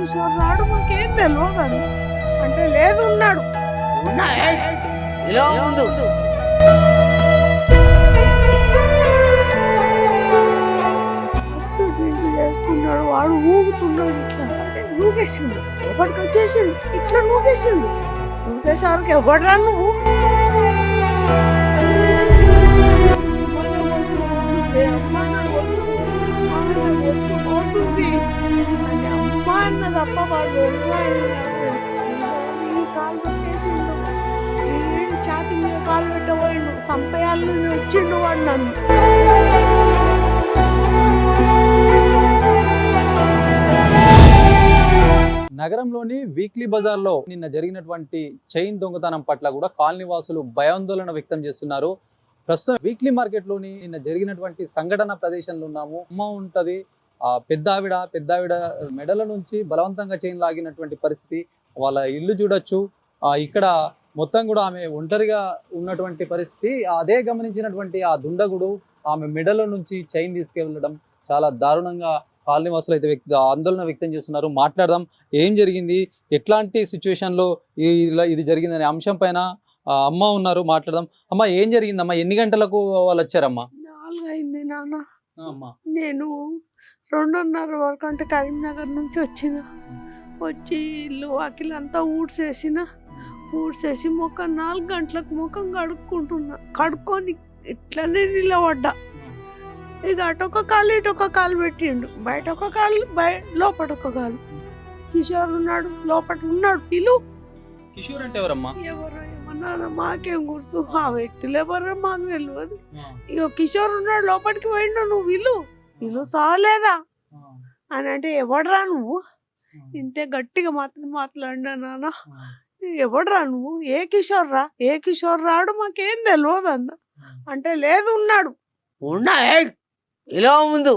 కిషోర్ రాడు మాకేం తెలియదు అంటే లేదు ఉన్నాడు ఇలా ముందు చేసుకున్నాడు వాడు ఊగుతున్నాడు ఇట్లా. అంటే ఊగేసిండు ఒకటికి వచ్చేసిండు ఇట్లా ఊగేసిండు. ఊగేసరికి ఎవడరా నువ్వు? తప్ప వాడు కాలు పెట్టేసిండు. ఛాతి మీద కాలు పెట్టబోయిండు. సంపయాలు వచ్చిండు వాడు నన్ను. నగరంలోని వీక్లీ బజార్లో నిన్న జరిగినటువంటి చైన్ దొంగతనం పట్ల కూడా కాలనీ వాసులు భయాందోళన వ్యక్తం చేస్తున్నారు. ప్రస్తుతం వీక్లీ మార్కెట్లోని నిన్న జరిగినటువంటి సంఘటన ప్రదేశంలో ఉన్నాము. అమ్మ ఉంటుంది పెద్ద ఆవిడ పెద్ద ఆవిడ మెడల నుంచి బలవంతంగా చైన్ లాగినటువంటి పరిస్థితి. వాళ్ళ ఇల్లు చూడొచ్చు. ఆ ఇక్కడ మొత్తం కూడా ఆమె ఒంటరిగా ఉన్నటువంటి పరిస్థితి. అదే గమనించినటువంటి ఆ దుండగుడు ఆమె మెడల నుంచి చైన్ తీసుకెళ్ళడం చాలా దారుణంగా కాలనీ వాసులు అయితే వ్యక్తి ఆందోళన వ్యక్తం చేస్తున్నారు. మాట్లాడదాం. ఏం జరిగింది? ఎట్లాంటి సిచ్యువేషన్లో ఈ ఇలా ఇది జరిగిందనే అంశం పైన అమ్మ ఉన్నారు. మాట్లాడదాం. అమ్మ ఏం జరిగిందమ్మా? ఎన్ని గంటలకు వాళ్ళు వచ్చారమ్మా? నాలుగు అయింది నాన్న. నేను రెండున్నర వరకు అంటే కరీంనగర్ నుంచి వచ్చిన వచ్చి ఇల్లు వాకిలంతా ఊడ్చేసిన ఊడ్చేసి ముఖం నాలుగు గంటలకు ముఖం కడుక్కుంటున్నా. కడుక్కొని ఇట్లనే నిలబడ్డా. ఇక అటు ఒక కాలు ఇటు ఒక కాలు పెట్టిండు. బయట ఒక కాలు బయ లోపల ఒక కాలు. కిషోర్ ఉన్నాడు లోపల ఉన్నాడు. పిలు. కిషోర్ అంటే ఎవరమ్మా? ఎవరో ఏమన్నారో మాకేం గుర్తు. ఆ వ్యక్తులు ఎవరో మాకు తెలియదు ఇక కిషోర్ ఉన్నాడు లోపలికి పోయిండు నువ్వు విలు విలు సాలేదా? అని అంటే ఎవడరా నువ్వు? ఇంతే గట్టిగా మాత్రం మాట్లాడినా నాన్న. ఎవడరా నువ్వు? ఏ కిషోర్ రా ఏ కిషోర్ రాడు? మాకేం తెలియదు అన్న అంటే లేదు ఉన్నాడు. ఉన్నా ఇలా ముందు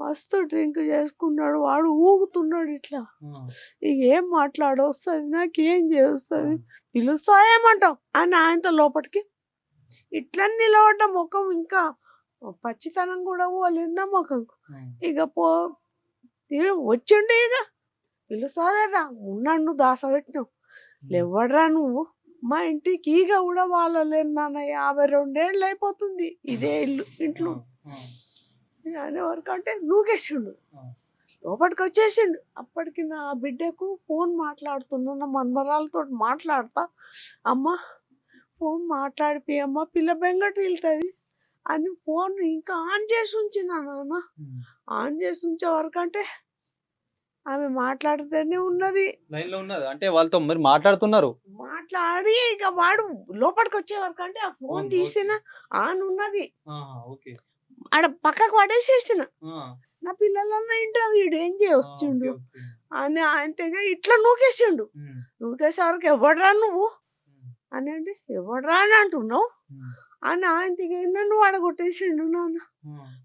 మస్తు డ్రింక్ చేసుకున్నాడు. వాడు ఊగుతున్నాడు ఇట్లా. ఇక ఏం మాట్లాడొస్తుంది నాకేం చేస్తుంది? పిలుస్తా ఏమంటావు? అని ఆయనతో లోపలికి ఇట్లా నిలబడ్డ ముఖం ఇంకా పచ్చితనం కూడా పోలేదా ముఖం ఇక పో వచ్చిండే ఇక. పిలుస్తా లేదా ఉన్నాడు నువ్వు దాసపెట్టినావు లేవడరా నువ్వు? మా ఇంటికి ఈగ కూడా వాళ్ళలేదు నాన్న యాభై రెండేళ్ళు అయిపోతుంది. ఇదే ఇల్లు ఇంట్లో. అనే వరకు అంటే నూకేసిండు. లోపలికి వచ్చేసిండు అప్పటికి నా బిడ్డకు ఫోన్ మాట్లాడుతున్నా నా మన్మరాలతో మాట్లాడతా. అమ్మ ఫోన్ మాట్లాడిపి అమ్మ పిల్ల బెంగటి వెళ్తుంది అని ఫోన్ ఇంకా ఆన్ చేసి ఉంచిన నాన్న. ఆన్ చేసి ఉంచే వరకు అంటే ఆమె మాట్లాడితేనే ఉన్నది. లైన్లో ఉన్నది? అంటే వాళ్ళతో మరి మాట్లాడుతున్నారు? మాట్లాడి ఇక వాడు లోపలికి వచ్చే వరకు అంటే ఆ ఫోన్ తీసిన ఆన్ ఉన్నది. ఆడ పక్కకు పడేసేసిన. నా పిల్లలన్న ఇంట్లో వీడు ఏం చేయొచ్చిండు అని ఆయన తెగ ఇట్లా నూకేసిండు. నూకేసరికి ఎవడరా నువ్వు? అని అంటే ఎవడరా అని అంటున్నావు? అని ఆయన తెగ నన్ను. పడగొట్టేసిండు నాన్న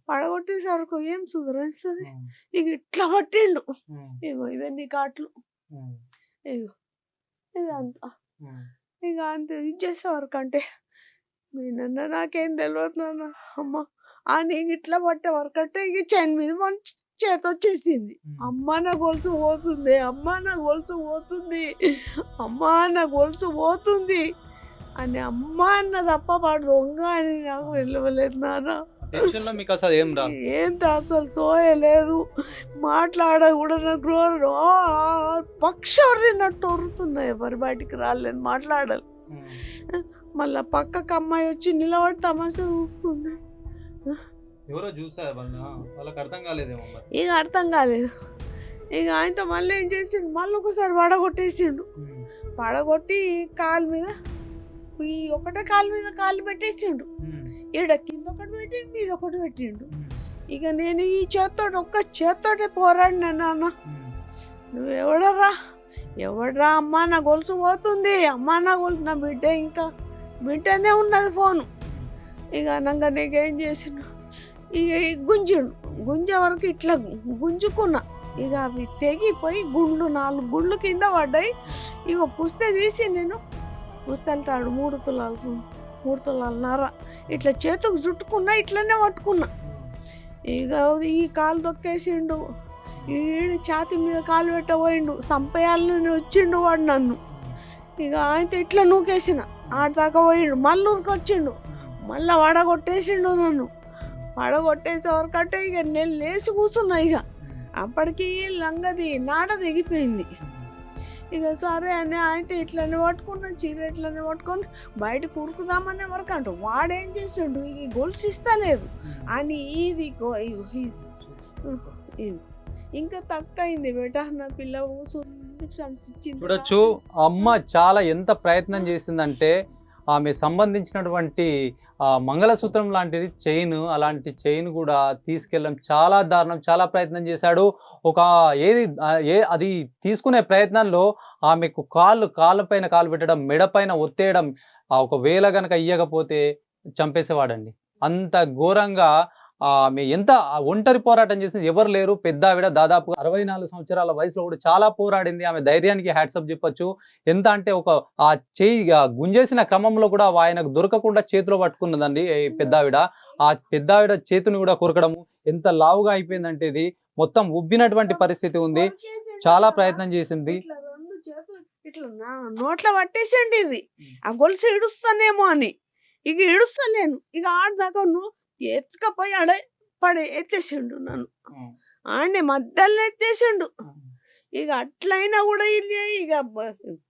పడగొట్టేసరికి ఏం సుధరిస్తుంది? ఇక ఇట్లా పట్టిండు. ఇగో ఇవన్నీ కాట్లు. ఇగో ఇదంతా. ఇక అంత ఇది చేసే వరకు అంటే నేనన్నా నాకేం తెలియదు నాన్న. అమ్మ ఆ నేను ఇట్లా పట్టే వరకు అంటే ఇక చైన్ మీద మన చేతి వచ్చేసింది. అమ్మ నా గొలుసు పోతుంది. అమ్మ నా గొలుసు పోతుంది. అమ్మ నా గొలుసు పోతుంది. అని అమ్మ అన్న తప్ప వాడు దొంగ అని నాకు తెలియలేదు నాన్న. మీకు అసలు ఏం రా? ఏంటి అసలు తోయలేదు. మాట్లాడ కూడా నాకు రోజు పక్షవరినట్టు వరుతున్నాయి ఎవరి బయటికి రాలేదు మాట్లాడాలి మళ్ళా పక్కకు అమ్మాయి వచ్చి నిలబడి తమాషా చూస్తుంది. ఎవరో చూసారు వాళ్ళకి అర్థం కాలేదేమో ఇక అర్థం కాలేదు. ఇక ఆయనతో మళ్ళీ ఏం చేసిండు? మళ్ళీ ఒకసారి వడగొట్టేసిండు. వడగొట్టి కాలు మీద ఈ ఒకటే కాలు మీద కాలు పెట్టేసిండు. ఈడ కింద ఒకటి పెట్టిండు ఇది ఒకటి పెట్టిండు. ఇక నేను ఈ చేత్తోటి ఒక్క చేత్తోటే పోరాడినా నాన్న. నువ్వు ఎవడరా? ఎవడరా అమ్మా? నా గొలుసు పోతుంది. అమ్మా నా గొలుసు నా బిడ్డ ఇంకా బిడ్డనే ఉన్నది ఫోను. ఇక అనగా నీకేం చేసిన ఇక ఈ గుంజిండు. గుంజే వరకు ఇట్లా గుంజుకున్నా. ఇక అవి తెగిపోయి గుండ్లు నాలుగు గుండ్లు కింద పడ్డాయి. ఇక పుస్తే తీసి నేను పుస్తెళ్తాడు మూడు తులాలు మూడు తులాలు నర. ఇట్లా చేతుకు చుట్టుకున్నా ఇట్లనే పట్టుకున్నా. ఇక ఈ కాలు తొక్కేసిండు. ఈ ఛాతి మీద కాలు పెట్టబోయిండు. సంపేయాలని వచ్చిండు వాడు నన్ను. ఇక అయితే ఇట్లా నూకేసిన. ఆడదాకా పోయిండు. మళ్ళీ వచ్చిండు మళ్ళీ వడగొట్టేసిండు నన్ను. వడగొట్టేసే వరకంటే ఇక నేను లేచి కూర్చున్నా ఇక అప్పటికి లంగది నాడ దిగిపోయింది ఇక సరే అని ఆయనతో ఇట్లనే పట్టుకున్నా చీర ఇట్లనే పట్టుకొని బయట కురుకుదామనే వరకు అంటూ వాడేం చేసిండు? ఇది గొలుసు ఇస్తలేదు. అని ఇది. ఇంకా తక్కువ అయింది బేట. నా పిల్ల చూడొచ్చు. అమ్మ చాలా ఎంత ప్రయత్నం చేసిందంటే ఆమె సంబంధించినటువంటి మంగళసూత్రం లాంటిది చైన్ అలాంటి చైన్ కూడా తీసుకెళ్ళడం చాలా దారుణం చాలా ప్రయత్నం చేశాడు. ఒక ఏది ఏ అది తీసుకునే ప్రయత్నంలో ఆమెకు కాళ్ళు కాళ్ళ పైన కాలు పెట్టడం మెడ పైన ఒత్తేయడం ఒక వేళ గనక ఇయ్యకపోతే చంపేసేవాడండి. అంత ఘోరంగా ఎంత ఒంటరి పోరాటం చేసింది ఎవరు లేరు? పెద్ద ఆవిడ దాదాపు అరవై నాలుగు సంవత్సరాల వయసులో కూడా చాలా పోరాడింది. ఆమె ధైర్యానికి హ్యాట్సప్ చెప్పొచ్చు. ఎంత అంటే ఒక ఆ చేయి గుంజేసిన క్రమంలో కూడా ఆయనకు దొరకకుండా చేతిలో పట్టుకున్నదండి పెద్ద ఆవిడ. ఆ పెద్ద ఆవిడ చేతిని కూడా కొరకడము ఎంత లావుగా అయిపోయిందంటే ఇది. మొత్తం ఉబ్బినటువంటి పరిస్థితి ఉంది. చాలా ప్రయత్నం చేసింది. ఇట్లా నోట్లో పట్టేసండి ఇది. ఆ గొలుసు ఇడుస్తానేమో అని. ఇక ఇడుస్తలేను ఇక ఆడదాకా నువ్వు ఎత్తుకపోయి ఆడ పడే ఎత్తేసిండు నన్ను. ఆడనే మధ్యలో ఎత్తేసిండు. ఇక అట్లయినా కూడా ఇది ఇక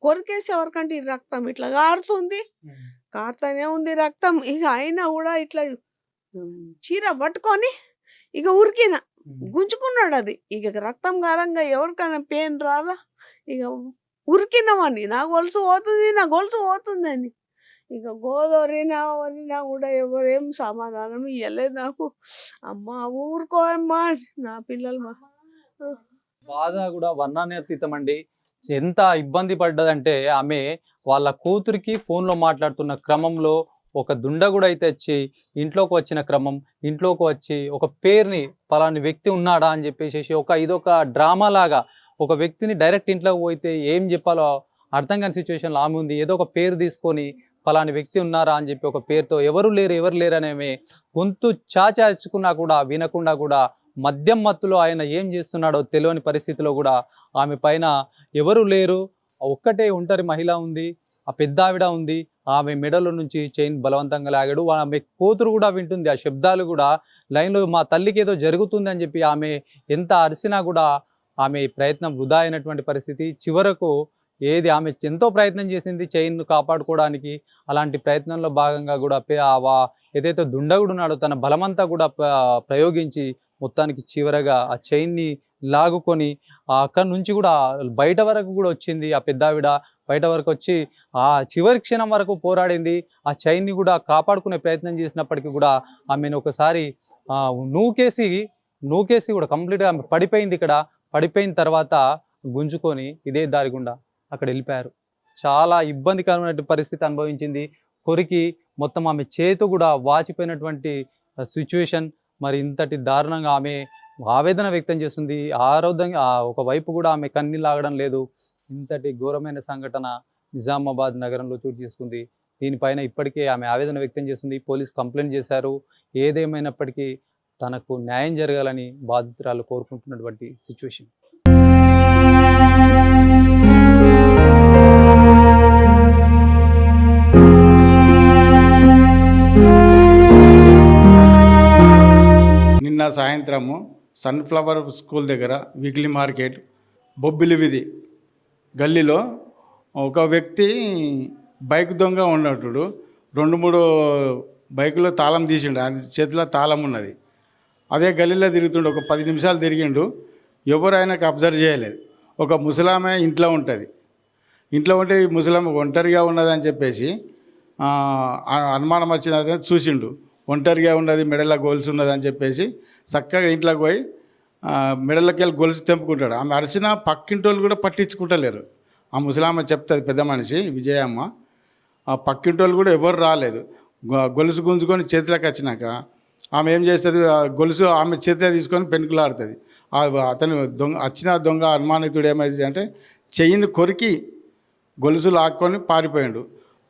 కొరికేసే వరకంటే ఈ రక్తం ఇట్లా కారుతుంది. కారుతానే ఉంది రక్తం. ఇక అయినా కూడా ఇట్లా చీర పట్టుకొని ఇక ఉరికిన. గుంజుకున్నాడు అది. ఇక రక్తం కారంగా ఎవరికైనా పెయిన్ రాదా? ఇక ఉరికినామని నా గొలుసు పోతుంది నా గొలుసు పోతుంది అని. ఇక గోదవరినా వరినా కూడా ఎవరేం సమాధానం ఇవ్వలేదు నాకు. అమ్మ ఊరుకో అమ్మా నా పిల్లలు మా- బాధ కూడా వర్ణాన్యతీతం అండి ఎంత ఇబ్బంది పడ్డదంటే ఆమె వాళ్ళ కూతురికి ఫోన్లో మాట్లాడుతున్న క్రమంలో ఒక దుండగుడు అయితే వచ్చి ఇంట్లోకి వచ్చిన క్రమం ఇంట్లోకి వచ్చి ఒక పేరుని పలాని వ్యక్తి ఉన్నాడా అని చెప్పేసి ఒక ఇదొక డ్రామా లాగా ఒక వ్యక్తిని డైరెక్ట్ ఇంట్లోకి పోయితే ఏం చెప్పాలో అర్థం కాని సిచ్యువేషన్లో ఆమె ఉంది. ఏదో ఒక పేరు తీసుకొని ఫలాని వ్యక్తి ఉన్నారా అని చెప్పి ఒక పేరుతో ఎవరు లేరు ఎవరు లేరు అనేవి గొంతు చాచాచుకున్నా కూడా వినకుండా కూడా మద్యం మత్తులో ఆయన ఏం చేస్తున్నాడో తెలియని పరిస్థితిలో కూడా ఆమె పైన ఎవరు లేరు. ఒక్కటే ఒంటరి మహిళ ఉంది ఆ పెద్ద ఆవిడ ఉంది ఆమె మెడలో నుంచి చైన్ బలవంతంగా లాగాడు. ఆమె కూతురు కూడా వింటుంది ఆ శబ్దాలు కూడా లైన్లో మా తల్లికి ఏదో జరుగుతుంది అని చెప్పి ఆమె ఎంత అరిసినా కూడా ఆమె ప్రయత్నం వృధా అయినటువంటి పరిస్థితి. చివరకు ఏది ఆమె ఎంతో ప్రయత్నం చేసింది చైన్ను కాపాడుకోవడానికి అలాంటి ప్రయత్నంలో భాగంగా కూడా వా- ఏదైతే దుండగుడు ఉన్నాడో తన బలమంతా కూడా ప్రయోగించి మొత్తానికి చివరగా ఆ చైన్ని లాగుకొని అక్కడి నుంచి కూడా బయట వరకు కూడా వచ్చింది ఆ పెద్దావిడ. బయట వరకు వచ్చి ఆ చివరి క్షణం వరకు పోరాడింది. ఆ చైన్ని కూడా కాపాడుకునే ప్రయత్నం చేసినప్పటికీ కూడా ఆమెను ఒకసారి నూకేసి నూకేసి కూడా కంప్లీట్గా ఆమె పడిపోయింది ఇక్కడ. పడిపోయిన తర్వాత గుంజుకొని ఇదే దారి గుండా. అక్కడ వెళ్ళిపోయారు చాలా ఇబ్బందికరమైన పరిస్థితి అనుభవించింది. కొరికి మొత్తం ఆమె చేతు కూడా వాచిపోయినటువంటి సిచ్యువేషన్. మరి ఇంతటి దారుణంగా ఆమె ఆవేదన వ్యక్తం చేస్తుంది. ఆరోగ్యంగా ఒకవైపు కూడా ఆమె కన్నీళ్ళు లేదు. ఇంతటి ఘోరమైన సంఘటన నిజామాబాద్ నగరంలో చోటు చేసుకుంది. దీనిపైన ఇప్పటికే ఆమె ఆవేదన వ్యక్తం చేస్తుంది. పోలీస్ కంప్లైంట్ చేశారు. ఏదేమైనప్పటికీ తనకు న్యాయం జరగాలని బాధితురాలు కోరుకుంటున్నటువంటి సిచ్యువేషన్. నిన్న సాయంత్రము సన్ఫ్లవర్ స్కూల్ దగ్గర వీక్లీ మార్కెట్ బొబ్బిలి విధి గల్లీలో ఒక వ్యక్తి బైక్ దొంగ ఉన్నట్టుడు. రెండు మూడు బైకులో తాళం తీసిండు. ఆయన చేతిలో తాళం ఉన్నది. అదే గల్లీలో తిరుగుతుండు. ఒక పది నిమిషాలు తిరిగిండు. ఎవరు ఆయనకు అబ్జర్వ్ చేయలేదు. ఒక ముసలామె ఇంట్లో ఉంటుంది. ఇంట్లో ఉంటే ఈ ముసలమ్మ ఒంటరిగా ఉన్నదని చెప్పేసి అనుమానం వచ్చిన చూసిండు. ఒంటరిగా ఉన్నది మెడల గొలుసు ఉన్నది అని చెప్పేసి చక్కగా ఇంట్లోకి పోయి మెడలకి వెళ్ళి గొలుసు తెంపుకుంటాడు. ఆమె అరిచిన పక్కింటోళ్ళు కూడా పట్టించుకుంటలేరు. ఆ ముసలామ్మ చెప్తుంది పెద్ద మనిషి విజయమ్మ ఆ పక్కింటోళ్ళు కూడా ఎవరు రాలేదు. గొ- గొలుసు గుంజుకొని చేతిలోకి వచ్చినాక ఆమె ఏం చేస్తుంది గొలుసు ఆమె చేతిలో తీసుకొని పెనుకులాడుతుంది. అతను దొంగ వచ్చిన దొంగ అనుమానితుడు ఏమైంది అంటే చెయ్యిని కొరికి గొలుసు లాక్కొని పారిపోయాడు.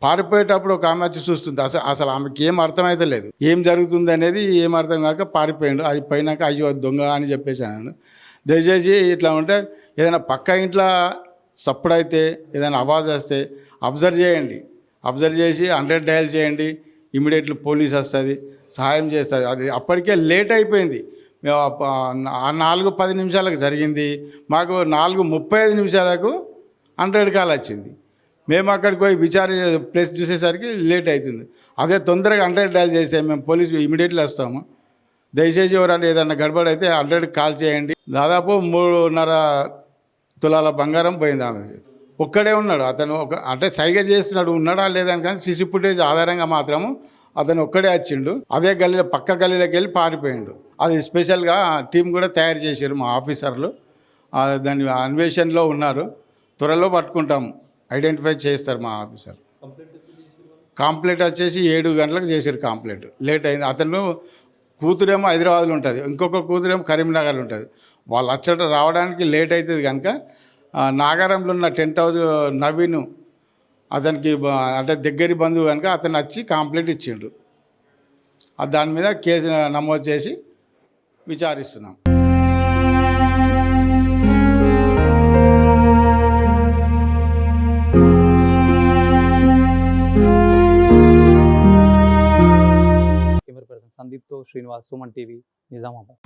పారిపోయేటప్పుడు ఒక ఆమె వచ్చి చూస్తుంది అసలు అసలు ఆమెకి ఏం అర్థమైతే లేదు. ఏం జరుగుతుంది అనేది ఏం అర్థం కాక పారిపోయాడు. అది పోయినాక అయ్యో దొంగ అని చెప్పేసాను దయచేసి ఇట్లా ఉంటే ఏదైనా పక్క ఇంట్లో సప్పుడైతే ఏదైనా అవాజ్ వస్తే అబ్జర్వ్ చేయండి. అబ్జర్వ్ చేసి హండ్రెడ్ డయల్ చేయండి. ఇమీడియట్లీ పోలీస్ వస్తుంది సహాయం చేస్తుంది. అది అప్పటికే లేట్ అయిపోయింది. మేము ఆ నాలుగు పది నిమిషాలకు జరిగింది. మాకు నాలుగు ముప్పై ఐదు నిమిషాలకు హండ్రెడ్ కాల్ వచ్చింది. మేము అక్కడికి పోయి విచార ప్లేస్ చూసేసరికి లేట్ అవుతుంది అదే తొందరగా హండ్రెడ్ డైల్ చేస్తే మేము పోలీసు ఇమీడియట్లీ వస్తాము. దయచేసి ఎవరైనా ఏదైనా గడబడి అయితే హండ్రెడ్ కాల్ చేయండి. దాదాపు మూడున్నర తులాల బంగారం పోయింది ఆమె. ఒక్కడే ఉన్నాడు. అతను ఒక అంటే సైగ చేస్తున్నాడు. ఉన్నాడా లేదని కానీ సిసి ఫుటేజ్ ఆధారంగా మాత్రము అతను ఒక్కడే వచ్చిండు. అదే గల్లీలో పక్క గల్లీలోకి వెళ్ళి పారిపోయిండు. అది స్పెషల్గా టీం కూడా తయారు చేశారు మా ఆఫీసర్లు. దాని అన్వేషణలో ఉన్నారు. త్వరలో పట్టుకుంటాం. ఐడెంటిఫై చేస్తారు మా ఆఫీసర్. కాంప్లీట్ వచ్చేసి ఏడు గంటలకు చేశారు కాంప్లీట్ లేట్ అయింది. అతను కూతురేమో హైదరాబాద్లో ఉంటుంది. ఇంకొక కూతురేమో కరీంనగర్లో ఉంటుంది. వాళ్ళు అచ్చట రావడానికి లేట్ అవుతుంది కనుక నాగారంలో ఉన్న టెంట్ హౌస్ నవీన్ అతనికి అంటే దగ్గరి బంధువు కనుక అతను వచ్చి కాంప్లీట్ ఇచ్చిండు ఆ దాని మీద కేసు నమోదు చేసి విచారిస్తున్నాం. సందీప్తో శ్రీనివాస్ సుమన్ టీవీ నిజామాబాద్.